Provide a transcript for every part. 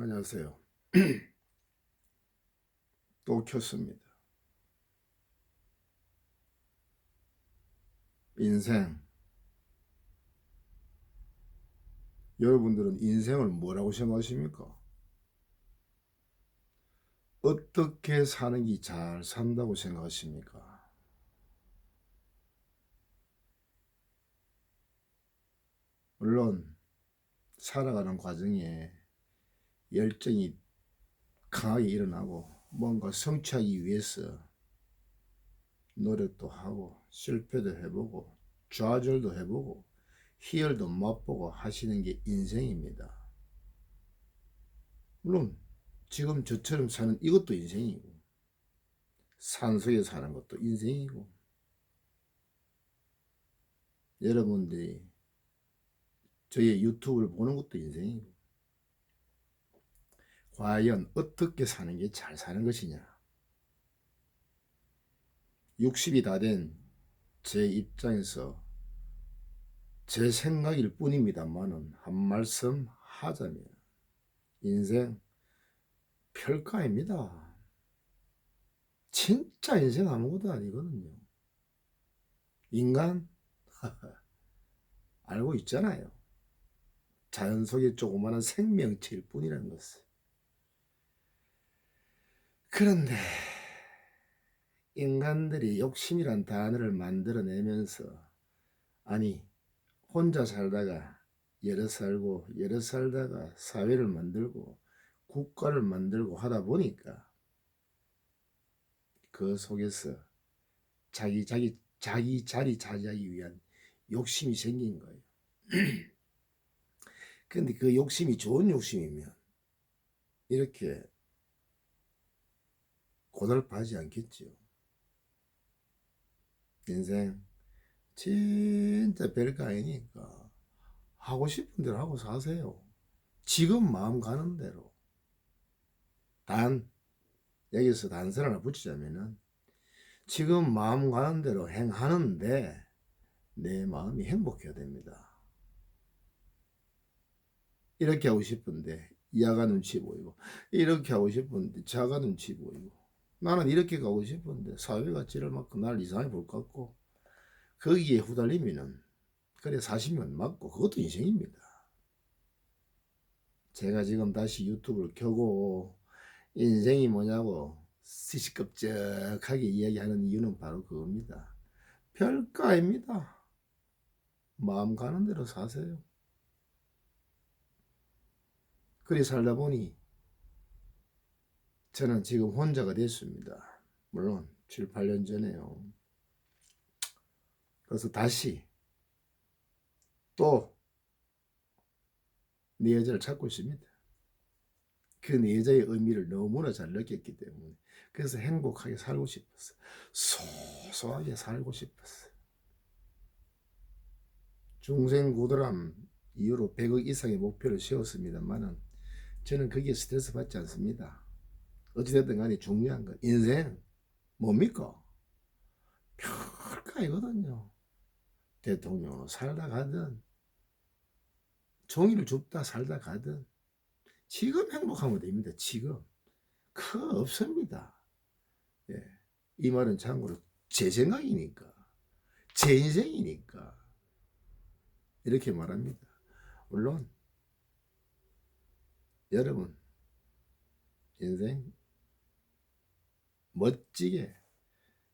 안녕하세요. 또 켰습니다. 인생. 여러분들은 인생을 뭐라고 생각하십니까? 어떻게 사는 게 잘 산다고 생각하십니까? 물론, 살아가는 과정에 열정이 강하게 일어나고 뭔가 성취하기 위해서 노력도 하고 실패도 해보고 좌절도 해보고 희열도 맛보고 하시는 게 인생입니다. 물론 지금 저처럼 사는 이것도 인생이고 산속에 사는 것도 인생이고 여러분들이 저의 유튜브를 보는 것도 인생이고 과연 어떻게 사는 게 잘 사는 것이냐? 60이 다 된 제 입장에서 제 생각일 뿐입니다만은 한 말씀 하자면 인생 별거 아닙니다. 진짜 인생 아무것도 아니거든요. 인간 알고 있잖아요. 자연 속의 조그마한 생명체일 뿐이라는 것을. 그런데 인간들이 욕심이란 단어를 만들어내면서 아니 혼자 살다가 여러 살고 여러 살다가 사회를 만들고 국가를 만들고 하다 보니까 그 속에서 자기 자기 자기 자리 차지하기 위한 욕심이 생긴 거예요. 근데 그 욕심이 좋은 욕심이면 이렇게 고달파 하지 않겠죠. 인생 진짜 별거 아니니까 하고 싶은 대로 하고 사세요. 지금 마음 가는 대로. 단 여기서 단서 하나 붙이자면은 지금 마음 가는 대로 행하는데 내 마음이 행복해야 됩니다. 이렇게 하고 싶은데 야가 눈치 보이고 이렇게 하고 싶은데 자가 눈치 보이고 나는 이렇게 가고 싶은데 사회가 찌를 만큼 날 이상하게 볼 것 같고 거기에 후달리면은 그래 사시면 맞고 그것도 인생입니다. 제가 지금 다시 유튜브를 켜고 인생이 뭐냐고 시시껍적하게 이야기하는 이유는 바로 그겁니다. 별거 아닙니다. 마음 가는 대로 사세요. 그리 살다 보니 저는 지금 혼자가 됐습니다. 물론 7, 8년 전에요. 그래서 다시 또 내 여자를 찾고 있습니다. 그내 여자의 의미를 너무나 잘 느꼈기 때문에 그래서 행복하게 살고 싶었어. 소소하게 살고 싶었어. 중생 구도람 이후로 100억 이상의 목표를 세웠습니다만은 저는 거기에 스트레스 받지 않습니다. 어찌됐든 간에 중요한 건 인생 뭡니까? 별거 아니거든요. 대통령으로 살다 가든 종이를 줍다 살다 가든 지금 행복하면 됩니다. 지금 그거 없습니다. 예. 이 말은 참고로 제 생각이니까 제 인생이니까 이렇게 말합니다. 물론 여러분 인생 멋지게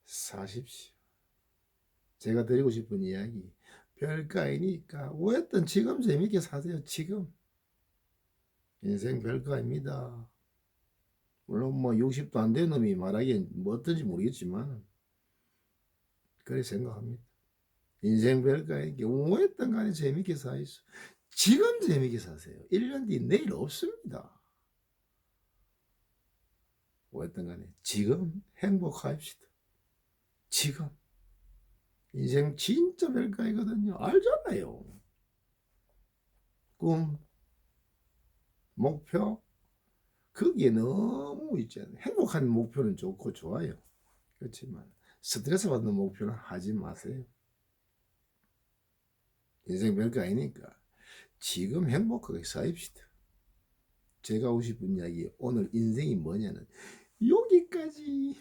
사십시오. 제가 드리고 싶은 이야기 아니니까 왜든 지금 재밌게 사세요. 지금 인생 별거 아닙니다. 물론 뭐 60도 안 된 놈이 말하기엔 뭐 어떤지 모르겠지만 그래 생각합니다. 인생 별거 아니게 왜든 간에 재밌게 사이소. 지금 재밌게 사세요. 1년 뒤 내일 없습니다. 뭐였든 간에 지금 행복합시다. 지금. 인생 진짜 별거이거든요. 알잖아요. 꿈, 목표, 거기에 너무 있잖아요. 행복한 목표는 좋고 좋아요. 그렇지만 스트레스 받는 목표는 하지 마세요. 인생 별거 아니니까 지금 행복하게 사입시다. 제가 하고 싶은 이야기 오늘 인생이 뭐냐는 여기까지